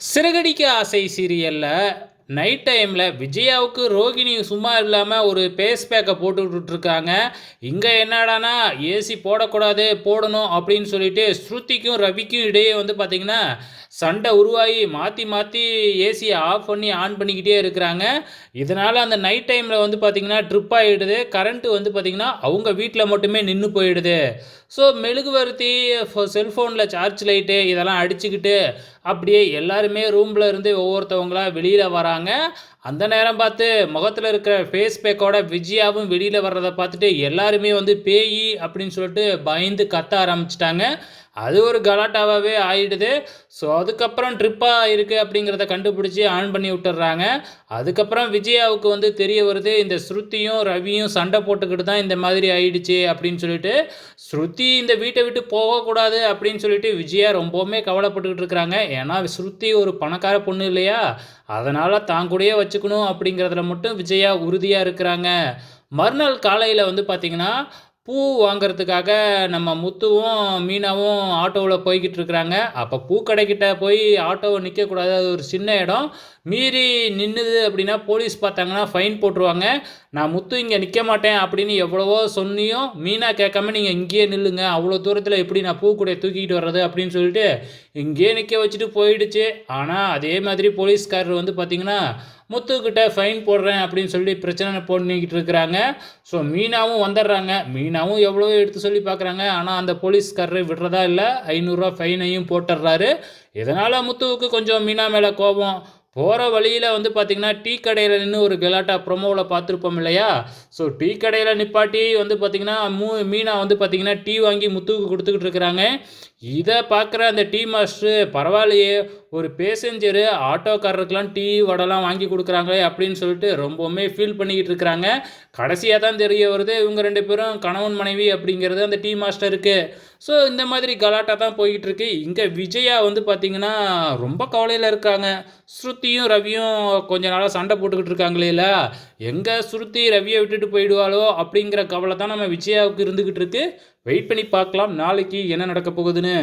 சிறுகடிக்க ஆசை சீரியலில் நைட் டைமில் விஜயாவுக்கு ரோகிணி சும்மா இல்லாமல் ஒரு பேஸ் பேக்கை போட்டு விட்டுட்ருக்காங்க. இங்கே என்னடானா ஏசி போடக்கூடாது போடணும் அப்படின்னு சொல்லிட்டு ஸ்ருதிக்கும் ரவிக்கும் இடையே வந்து பார்த்திங்கன்னா சண்டை உருவாகி மாற்றி மாற்றி ஏசியை ஆஃப் பண்ணி ஆன் பண்ணிக்கிட்டே இருக்கிறாங்க. இதனால் அந்த நைட் டைமில் வந்து பார்த்திங்கன்னா ட்ரிப் ஆகிடுது கரண்ட்டு வந்து பார்த்திங்கன்னா அவங்க வீட்டில் மட்டுமே நின்று போயிடுது. ஸோ மெழுகுவர்த்தி செல்ஃபோனில் சார்ஜ் லைட்டு இதெல்லாம் அடிச்சுக்கிட்டு அப்படியே எல்லாருமே ரூமில் இருந்து ஒவ்வொருத்தவங்களாம் வெளியில் வராங்க. அந்த நேரம் பார்த்து முகத்தில் இருக்கிற ஃபேஸ் பேக்கோட விஜயாவும் வெளியில் வர்றதை பார்த்துட்டு எல்லாருமே வந்து பேய் அப்படின்னு சொல்லிட்டு பயந்து கத்த ஆரம்பிச்சிட்டாங்க. அது ஒரு கலாட்டாவாகவே ஆயிடுது. ஸோ அதுக்கப்புறம் ட்ரிப்பாக இருக்குது அப்படிங்கிறத கண்டுபிடிச்சி ஆன் பண்ணி விட்டுறாங்க. அதுக்கப்புறம் விஜயாவுக்கு வந்து தெரிய வருது இந்த ஸ்ருதியும் ரவியும் சண்டை போட்டுக்கிட்டு தான் இந்த மாதிரி ஆயிடுச்சு அப்படின்னு சொல்லிட்டு. ஸ்ருதி இந்த வீட்டை விட்டு போகக்கூடாது அப்படின்னு சொல்லிட்டு விஜயா ரொம்பவுமே கவலைப்பட்டுக்கிட்டு இருக்கிறாங்க. ஏன்னா ஸ்ருதி ஒரு பணக்கார பொண்ணு இல்லையா? அதனால் தான் கூடயே வச்சுக்கணும் அப்படிங்கிறதுல மட்டும் விஜயா உறுதியாக இருக்கிறாங்க. மறுநாள் காலையில் வந்து பார்த்திங்கன்னா பூ வாங்குறதுக்காக நம்ம முத்துவும் மீனாவும் ஆட்டோவில் போய்கிட்டு இருக்கிறாங்க. அப்போ பூக்கடைக்கிட்ட போய் ஆட்டோவை நிற்கக்கூடாது அது ஒரு சின்ன இடம். மீறி நின்றுது அப்படின்னா போலீஸ் பார்த்தாங்கன்னா ஃபைன் போட்டுருவாங்க. நான் முத்து இங்கே நிற்க மாட்டேன் அப்படின்னு எவ்வளவோ சொன்னியும் மீனா கேட்காம நீங்கள் இங்கேயே நில்லுங்க. அவ்வளோ தூரத்தில் எப்படி நான் பூக்கூடைய கூட தூக்கிட்டு வர்றது அப்படின்னு சொல்லிட்டு இங்கேயே நிற்க வச்சுட்டு போயிடுச்சு. ஆனால் அதே மாதிரி போலீஸ்காரர் வந்து பார்த்திங்கன்னா முத்துக்கிட்ட ஃபைன் போடுறேன் அப்படின்னு சொல்லி பிரச்சனை பண்ணிக்கிட்டு இருக்கிறாங்க. ஸோ மீனாவும் வந்துடுறாங்க. மீனாவும் எவ்வளோ எடுத்து சொல்லி பார்க்குறாங்க. ஆனால் அந்த போலீஸ்காரரை விடுறதா இல்லை. ஐநூறுரூவா ஃபைனையும் போட்டுடுறாரு. இதனால் முத்துவுக்கு கொஞ்சம் மீனா மேலே கோபம். போகிற வழியில் வந்து பார்த்திங்கன்னா டீ கடையில் நின்று ஒரு கெலாட்டா ப்ரொமோவில் பார்த்துருப்போம் இல்லையா? ஸோ டீ கடையில் நிப்பாட்டி வந்து பார்த்திங்கன்னா மூ மீனா வந்து பார்த்திங்கன்னா டீ வாங்கி முத்துவுக்கு கொடுத்துக்கிட்டு இருக்கிறாங்க. இதை பார்க்குற அந்த டீ மாஸ்டரு பரவாயில்லையே. ஒரு பேசஞ்சரு ஆட்டோக்காரருக்கெலாம் டீ வடைலாம் வாங்கி கொடுக்குறாங்களே அப்படின்னு சொல்லிட்டு ரொம்பவுமே ஃபீல் பண்ணிக்கிட்டு இருக்கிறாங்க. கடைசியாக தான் தெரிய வருது இவங்க ரெண்டு பேரும் கணவன் மனைவி அப்படிங்கிறது அந்த டீ மாஸ்டருக்கு ஸோ இந்த மாதிரி கலாட்டா தான் போய்கிட்டு இருக்கு. இங்கே விஜயா வந்து பார்த்திங்கன்னா ரொம்ப கவலையில் இருக்காங்க. ஸ்ருதியும் ரவியும் கொஞ்ச நாளாக சண்டை போட்டுக்கிட்டு இருக்காங்களே இல்லை? எங்கே ஸ்ருதி ரவியை விட்டுட்டு போயிடுவாளோ அப்படிங்கிற கவலை தான் நம்ம விஜயாவுக்கு இருந்துக்கிட்டு இருக்கு. வெயிட் பண்ணி பார்க்கலாம் நாளைக்கு என்ன நடக்க போகுதுன்னு.